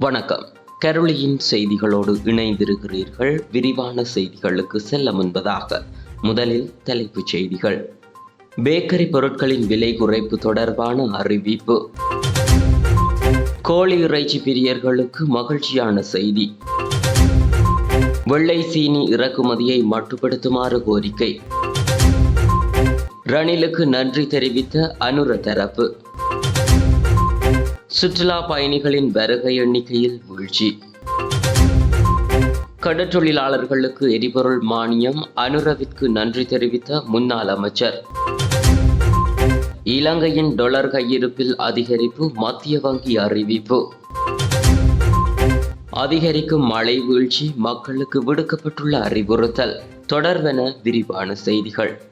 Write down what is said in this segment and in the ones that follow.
வணக்கம். கருளியின் செய்திகளோடு இணைந்திருக்கிறீர்கள். விரிவான செய்திகளுக்கு செல்ல முன்பதாக முதலில் தலைப்புச் செய்திகள். பேக்கரி பொருட்களின் விலை குறைப்பு தொடர்பான அறிவிப்பு. கோழி இறைச்சி பிரியர்களுக்கு மகிழ்ச்சியான செய்தி. வெள்ளை சீனி இறக்குமதியை மட்டுப்படுத்துமாறு கோரிக்கை. ரணிலுக்கு நன்றி தெரிவித்த அனுர தரப்பு. சுற்றுலா பயணிகளின் வருகை எண்ணிக்கையில் வீழ்ச்சி. கடற்றொழிலாளர்களுக்கு எரிபொருள் மானியம் அனுரவிற்கு நன்றி தெரிவித்த முன்னாள் அமைச்சர். இலங்கையின் டொலர் கையிருப்பில் அதிகரிப்பு மத்திய வங்கி அறிவிப்பு. அதிகரிக்கும் மழை வீழ்ச்சி மக்களுக்கு விடுக்கப்பட்டுள்ள அறிவுறுத்தல். தொடர்வென விரிவான செய்திகள்.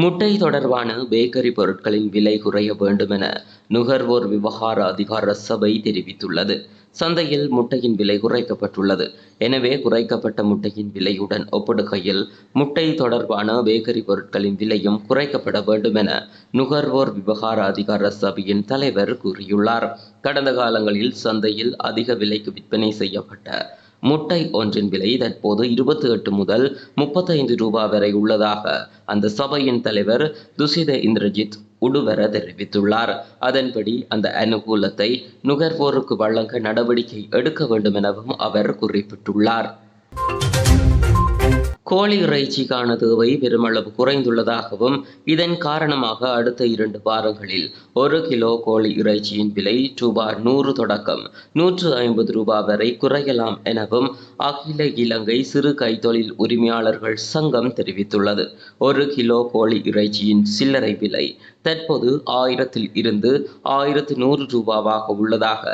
முட்டை தொடர்பான பேக்கரி பொருட்களின் விலை குறைய வேண்டுமென நுகர்வோர் விவகார அதிகார சபை தெரிவித்துள்ளது. சந்தையில் முட்டையின் விலை குறைக்கப்பட்டுள்ளது. எனவே குறைக்கப்பட்ட முட்டையின் விலையுடன் ஒப்பிடுகையில் முட்டை தொடர்பான பேக்கரி பொருட்களின் விலையும் குறைக்கப்பட வேண்டும் என நுகர்வோர் விவகார அதிகார சபையின் தலைவர் கூறியுள்ளார். கடந்த காலங்களில் சந்தையில் அதிக விலைக்கு விற்பனை செய்யப்பட்ட முட்டை ஒன்றின் விலை தற்போது இருபத்தி எட்டு முதல் முப்பத்தைந்து ரூபாய் வரை உள்ளதாக அந்த சபையின் தலைவர் துசித இந்திரஜித் உடுவர தெரிவித்துள்ளார். அதன்படி அந்த அனுகூலத்தை நுகர்வோருக்கு வழங்க நடவடிக்கை எடுக்க வேண்டும் எனவும் அவர் குறிப்பிட்டுள்ளார். கோழி இறைச்சிக்கான தேவை பெருமளவு குறைந்துள்ளதாகவும் இதன் காரணமாக அடுத்த இரண்டு வாரங்களில் ஒரு கிலோ கோழி இறைச்சியின் விலை ரூபாய் நூறு தொடக்கம் நூற்று ஐம்பது ரூபாய் வரை குறையலாம் எனவும் அகில இலங்கை சிறு கைத்தொழில் உரிமையாளர்கள் சங்கம் தெரிவித்துள்ளது. ஒரு கிலோ கோழி இறைச்சியின் சில்லறை விலை தற்போது ஆயிரத்தில் இருந்து ஆயிரத்து நூறு ரூபாவாக உள்ளதாக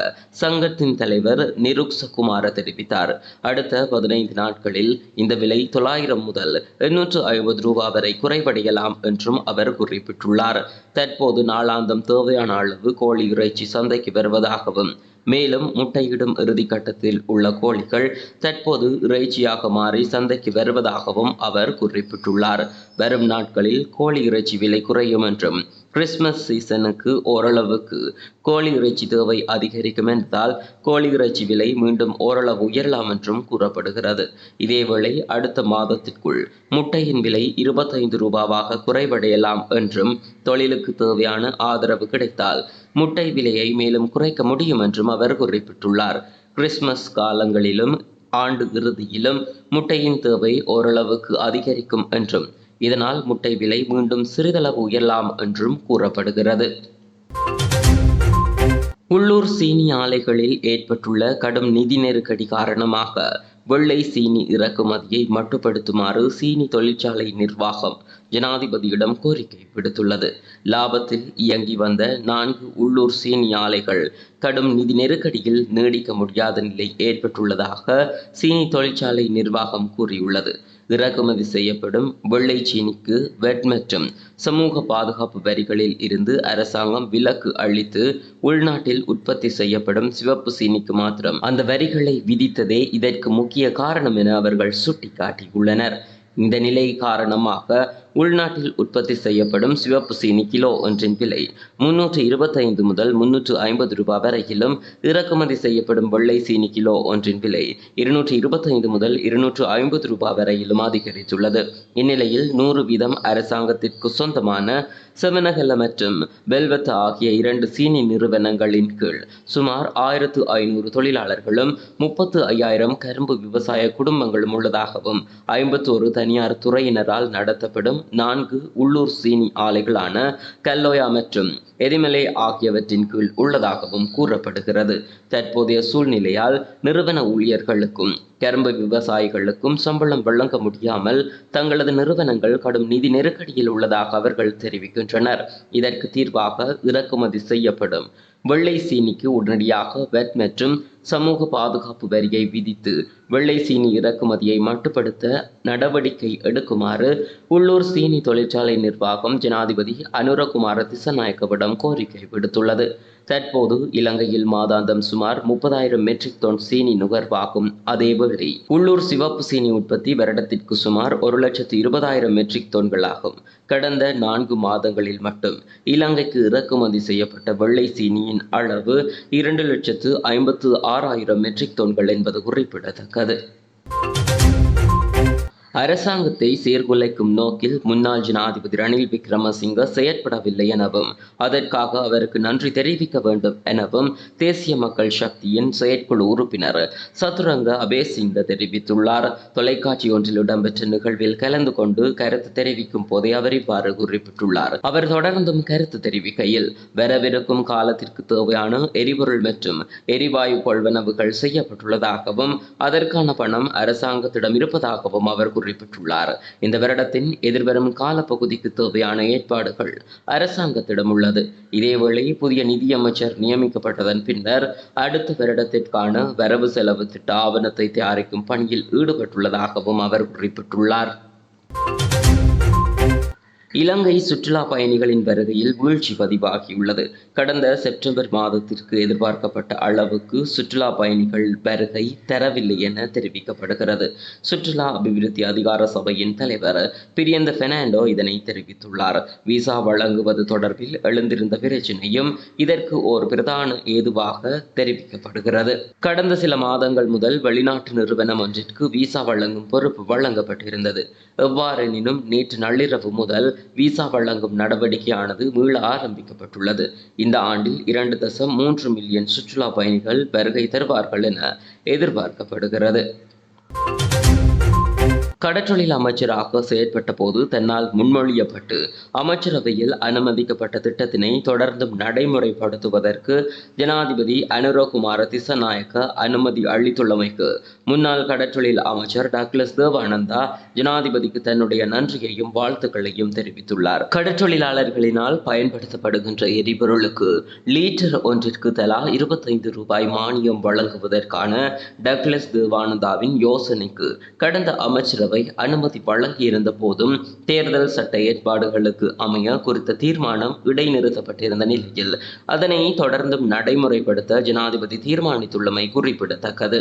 சங்கத்தின் தலைவர் நிருக்சகுமார தெரிவித்தார். அடுத்த பதினைந்து நாட்களில் இந்த விலை தொள்ளாயிரம் ஆயிரம் முதல் எண்ணூற்று ஐம்பது ரூபாய் வரை குறைவடையலாம் என்றும் அவர் குறிப்பிட்டுள்ளார். தற்போது நாளாந்தம் தேவையான அளவு கோழி இறைச்சி சந்தைக்கு வருவதாகவும் மேலும் முட்டையிடும் இறுதிக்கட்டத்தில் உள்ள கோழிகள் தற்போது இறைச்சியாக மாறி சந்தைக்கு வருவதாகவும் அவர் குறிப்பிட்டுள்ளார். வரும் நாட்களில் கோழி இறைச்சி விலை குறையும் என்றும் கிறிஸ்மஸ் சீசனுக்கு ஓரளவுக்கு கோழி இறைச்சி தேவை அதிகரிக்கும் என்றால் கோழி இறைச்சி விலை மீண்டும் ஓரளவு உயரலாம் என்றும் கூறப்படுகிறது. இதேவேளை அடுத்த மாதத்திற்குள் முட்டையின் விலை இருபத்தைந்து ரூபாவாக குறைவடையலாம் என்றும் தொழிலுக்கு தேவையான ஆதரவு கிடைத்தால் முட்டை விலையை மேலும் குறைக்க முடியும் என்றும் அவர் குறிப்பிட்டுள்ளார். கிறிஸ்மஸ் காலங்களிலும் ஆண்டு இறுதியிலும் முட்டையின் தேவை ஓரளவுக்கு அதிகரிக்கும் என்றும் இதனால் முட்டை விலை மீண்டும் சிறிதளவு உயரலாம் என்றும் கூறப்படுகிறது. உள்ளூர் சீனி ஆலைகளில் ஏற்பட்டுள்ள கடும் நிதி நெருக்கடி காரணமாக வெள்ளை சீனி இறக்குமதியை மட்டுப்படுத்துமாறு சீனி தொழிற்சாலை நிர்வாகம் ஜனாதிபதியிடம் கோரிக்கை விடுத்துள்ளது. லாபத்தில் இயங்கி வந்த நான்கு உள்ளூர் சீனி ஆலைகள் கடும் நிதி நெருக்கடியில் நீடிக்க முடியாத நிலை ஏற்பட்டுள்ளதாக சீனி தொழிற்சாலை நிர்வாகம் கூறியுள்ளது. இறக்குமதி செய்யப்படும் வெள்ளை சீனிக்கு வெட் மற்றும் சமூக பாதுகாப்பு வரிகளில் இருந்து அரசாங்கம் விலக்கு அளித்து உள்நாட்டில் உற்பத்தி செய்யப்படும் சிவப்பு சீனிக்கு மாத்திரம். அந்த வரிகளை விதித்ததே இதற்கு முக்கிய காரணம் என அவர்கள் சுட்டிக்காட்டியுள்ளனர். இந்த நிலை காரணமாக உள்நாட்டில் உற்பத்தி செய்யப்படும் சிவப்பு சீனி கிலோ ஒன்றின் விலை முன்னூற்று இருபத்தைந்து முதல் முன்னூற்று ஐம்பது ரூபாய் வரையிலும். இறக்குமதி செய்யப்படும் வெள்ளை சீனி கிலோ ஒன்றின் விலை இருநூற்று இருபத்தைந்து முதல் இருநூற்று ஐம்பது ரூபாய் வரையிலும் அதிகரித்துள்ளது. இந்நிலையில் நூறு வீதம் அரசாங்கத்திற்கு சொந்தமான செவனகல மற்றும் வெல்வத் ஆகிய இரண்டு சீனி நிறுவனங்களின் கீழ் சுமார் ஆயிரத்து ஐநூறு தொழிலாளர்களும் முப்பத்து ஐயாயிரம் கரும்பு விவசாய குடும்பங்களும் உள்ளதாகவும் ஐம்பத்தோரு தனியார் துறையினரால் நடத்தப்படும் நான்கு உள்ளூர் சீனி ஆலைகளான கல்லோயா மற்றும் எரிமலை ஆகியவற்றின் கீழ் உள்ளதாகவும் கூறப்படுகிறது. தற்போதைய சூழ்நிலையால் நிறுவன ஊழியர்களுக்கும் கரும்பு விவசாயிகளுக்கும் சம்பளம் வழங்க முடியாமல் தங்களது நிறுவனங்கள் கடும் நிதி நெருக்கடியில் உள்ளதாக அவர்கள் தெரிவிக்கின்றனர். இதற்கு தீர்வாக இறக்குமதி செய்யப்படும் வெள்ளை சீனிக்கு உடனடியாக வெட் மற்றும் சமூக பாதுகாப்பு வரியை விதித்து வெள்ளை சீனி இறக்குமதியை மட்டுப்படுத்த நடவடிக்கை எடுக்குமாறு உள்ளூர் சீனி தொழிற்சாலை நிர்வாகம் ஜனாதிபதி அனுரகுமார திசநாயக்கவிடம் கோரிக்கை விடுத்துள்ளது. தற்போது இலங்கையில் மாதாந்தம் சுமார் முப்பதாயிரம் மெட்ரிக் டன் சீனி நுகர்வாகும். அதேவேளை உள்ளூர் சிவப்பு சீனி உற்பத்தி வருடத்திற்கு சுமார் ஒரு லட்சத்து இருபதாயிரம் மெட்ரிக் டன்களாகும் கடந்த நான்கு மாதங்களில் மட்டும் இலங்கைக்கு இறக்குமதி செய்யப்பட்ட வெள்ளை சீனியின் அளவு இரண்டு லட்சத்து ஐம்பத்து ஆறாயிரம் மெட்ரிக் டன்கள் என்பது குறிப்பிடத்தக்கது. அரசாங்கத்தை சீர்குலைக்கும் நோக்கில் முன்னாள் ஜனாதிபதி ரணில் விக்ரமசிங்க செயற்படவில்லை எனவும் அதற்காக அவருக்கு நன்றி தெரிவிக்க வேண்டும் எனவும் தேசிய மக்கள் சக்தியின் செயற்குழு உறுப்பினர் சதுரங்க அபேசிங்க தெரிவித்துள்ளார். தொலைக்காட்சி ஒன்றில் இடம்பெற்ற நிகழ்வில் கலந்து கொண்டு கருத்து தெரிவிக்கும் போதே அவர் இவ்வாறு குறிப்பிட்டுள்ளார். அவர் தொடர்ந்தும் கருத்து தெரிவிக்கையில் வரவிருக்கும் காலத்திற்கு தேவையான எரிபொருள் மற்றும் எரிவாயு கொள்வனவுகள் செய்யப்பட்டுள்ளதாகவும் அதற்கான பணம் அரசாங்கத்திடம் இருப்பதாகவும் அவர் குறிப்பிட்டுள்ளார். இந்த வருடத்தின் எதிர்வரும் காலப்பகுதிக்கு தேவையான ஏற்பாடுகள் அரசாங்கத்திடம் உள்ளது. இதேவேளை புதிய நிதியமைச்சர் நியமிக்கப்பட்டதன் பின்னர் அடுத்த வருடத்திற்கான வரவு செலவு திட்ட ஆவணத்தை தயாரிக்கும் பணியில் ஈடுபட்டுள்ளதாகவும் அவர் குறிப்பிட்டுள்ளார். இலங்கை சுற்றுலா பயணிகளின் வருகையில் வீழ்ச்சி பதிவாகியுள்ளது. கடந்த செப்டம்பர் மாதத்திற்கு எதிர்பார்க்கப்பட்ட அளவுக்கு சுற்றுலா பயணிகள் வருகை தரவில்லை என தெரிவிக்கப்படுகிறது. சுற்றுலா அபிவிருத்தி அதிகார சபையின் தலைவர் பிரியந்த பெர்னாண்டோ இதனை தெரிவித்துள்ளார். விசா வழங்குவது தொடர்பில் எழுந்திருந்த பிரச்சினையும் இதற்கு ஓர் பிரதான ஏதுவாக தெரிவிக்கப்படுகிறது. கடந்த சில மாதங்கள் முதல் வெளிநாட்டு நிறுவனம் ஒன்றிற்கு விசா வழங்கும் பொறுப்பு வழங்கப்பட்டிருந்தது. எவ்வாறெனினும் நேற்று நள்ளிரவு முதல் விசா வழங்கும் நடவடிக்கையானது மீள ஆரம்பிக்கப்பட்டுள்ளது. இந்த ஆண்டில் இரண்டு தசம் மூன்று மில்லியன் சுற்றுலா பயணிகள் வருகை தருவார்கள் என எதிர்பார்க்கப்படுகிறது. கடற்றொழில் அமைச்சராக செயற்பட்ட போது தன்னால் முன்மொழியப்பட்டு அமைச்சரவையில் அனுமதிக்கப்பட்ட திட்டத்தினை தொடர்ந்தும் நடைமுறைப்படுத்துவதற்கு ஜனாதிபதி அனுரகுமார திசநாயக்க அனுமதி அளித்துள்ளமைக்கு முன்னாள் கடற்றொழில் அமைச்சர் டாக்லஸ் தேவானந்தா ஜனாதிபதிக்கு தன்னுடைய நன்றியையும் வாழ்த்துக்களையும் தெரிவித்துள்ளார். கடற்றொழிலாளர்களினால் பயன்படுத்தப்படுகின்ற எரிபொருளுக்கு லீட்டர் ஒன்றிற்கு தலா இருபத்தைந்து ரூபாய் மானியம் வழங்குவதற்கான டக்ளஸ் தேவானந்தாவின் யோசனைக்கு கடந்த அமைச்சரவை அனுமதி வழங்கியிருந்த போதும் தேர்தல் சட்ட ஏற்பாடுகளுக்கு அமைய குறித்த தீர்மானம் இடைநிறுத்தப்பட்டிருந்த நிலையில் அதனை தொடர்ந்தும் நடைமுறைப்படுத்த ஜனாதிபதி தீர்மானித்துள்ளமை குறிப்பிடத்தக்கது.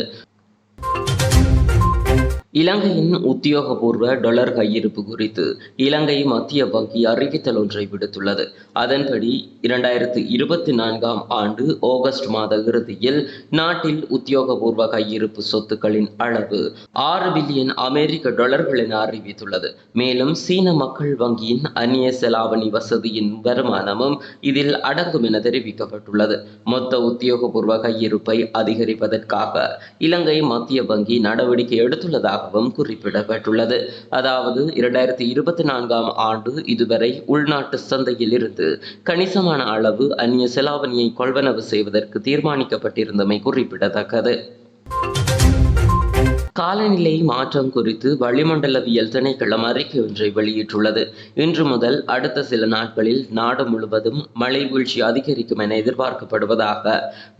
இலங்கையின் உத்தியோகபூர்வ டொலர் கையிருப்பு குறித்து இலங்கை மத்திய வங்கி அறிவித்தல் ஒன்றை விடுத்துள்ளது. அதன்படி இரண்டாயிரத்து இருபத்தி நான்காம் ஆண்டு ஆகஸ்ட் மாத இறுதியில் நாட்டில் உத்தியோகபூர்வ கையிருப்பு சொத்துக்களின் அளவு ஆறு பில்லியன் அமெரிக்க டாலர்கள் என அறிவித்துள்ளது. மேலும் சீன மக்கள் வங்கியின் அந்நிய செலாவணி வசதியின் வருமானமும் இதில் அடங்கும் என தெரிவிக்கப்பட்டுள்ளது. மொத்த உத்தியோகபூர்வ கையிருப்பை அதிகரிப்பதற்காக இலங்கை மத்திய வங்கி நடவடிக்கை எடுத்துள்ளதாகவும் குறிப்பிடப்பட்டுள்ளது. அதாவது இரண்டாயிரத்தி இருபத்தி நான்காம் ஆண்டு இதுவரை உள்நாட்டு சந்தையில் இருந்து கணிசமான அளவு அந்நிய செலாவணியை கொள்வனவு செய்வதற்கு தீர்மானிக்கப்பட்டிருந்தமை குறிப்பிடத்தக்கது. காலநிலை மாற்றம் குறித்து வளிமண்டலவியல் திணைக்களம் அறிக்கை ஒன்றை வெளியிட்டுள்ளது. இன்று முதல் அடுத்த சில நாட்களில் நாடு முழுவதும் மழை வீழ்ச்சி அதிகரிக்கும் என எதிர்பார்க்கப்படுவதாக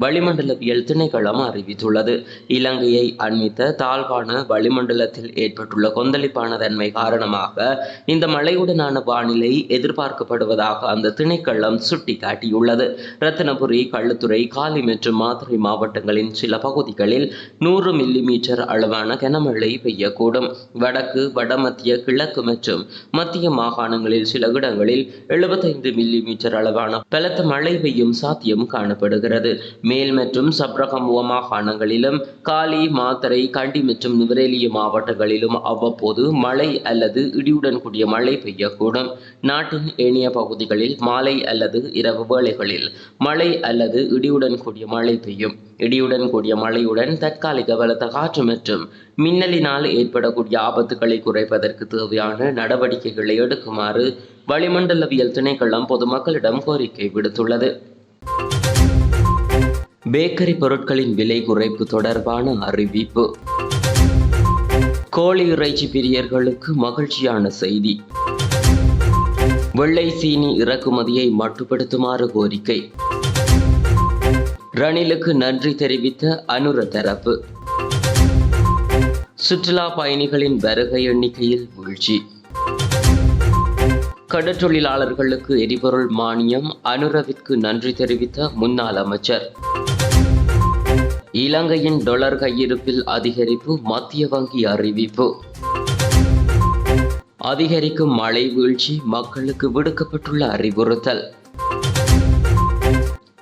வளிமண்டலவியல் திணைக்களம் அறிவித்துள்ளது. இலங்கையை அண்மித்த தாழ்வான வளிமண்டலத்தில் ஏற்பட்டுள்ள கொந்தளிப்பான தன்மை காரணமாக இந்த மழையுடனான வானிலை எதிர்பார்க்கப்படுவதாக அந்த திணைக்களம் சுட்டிக்காட்டியுள்ளது. ரத்தினபுரி கள்ளுத்துறை காலி மற்றும் மாதுரை மாவட்டங்களின் சில பகுதிகளில் நூறு மில்லிமீட்டர் அளவான லேசான கனமழை பெய்யக்கூடும் வடக்கு வடமத்திய கிழக்கு மற்றும் மத்திய மாகாணங்களில் சில இடங்களில் எழுபத்தைந்து மில்லி மீட்டர் அளவான பலத்த மழை பெய்யும் சாத்தியம் காணப்படுகிறது. மேல் மற்றும் சப்ரகமுவ மாகாணங்களிலும் காலி மாத்தரை கண்டி மற்றும் நுவரேலிய மாவட்டங்களிலும் அவ்வப்போது மழை அல்லது இடியுடன் கூடிய மழை பெய்யக்கூடும். நாட்டின் ஏனைய பகுதிகளில் மாலை அல்லது இரவு வேளைகளில் மழை அல்லது இடியுடன் கூடிய மழை பெய்யும். இடியுடன் கூடிய மழையுடன் தற்காலிக பலத்த காற்று மற்றும் மின்னலினால் ஏற்படக்கூடிய ஆபத்துகளை குறைப்பதற்கு தேவையான நடவடிக்கைகளை எடுக்குமாறு வளிமண்டலவியல் திணைக்களம் பொதுமக்களிடம் கோரிக்கை விடுத்துள்ளது. பேக்கரி பொருட்களின் விலை குறைப்பு தொடர்பான அறிவிப்பு. கோழி இறைச்சி பிரியர்களுக்கு மகிழ்ச்சியான செய்தி. வெள்ளை சீனி இறக்குமதியை மட்டுப்படுத்துமாறு கோரிக்கை. ரணிலுக்கு நன்றி தெரிவித்த அனுர தரப்பு. சுற்றுலா பயணிகளின் வருகை எண்ணிக்கையில் வீழ்ச்சி. கடற்றொழிலாளர்களுக்கு எரிபொருள் மானியம் அனுரவிற்கு நன்றி தெரிவித்த முன்னாள் அமைச்சர். இலங்கையின் டொலர் கையிருப்பில் அதிகரிப்பு மத்திய வங்கி அறிவிப்பு. அதிகரிக்கும் மழை வீழ்ச்சி மக்களுக்கு விடுக்கப்பட்டுள்ள அறிவுறுத்தல்.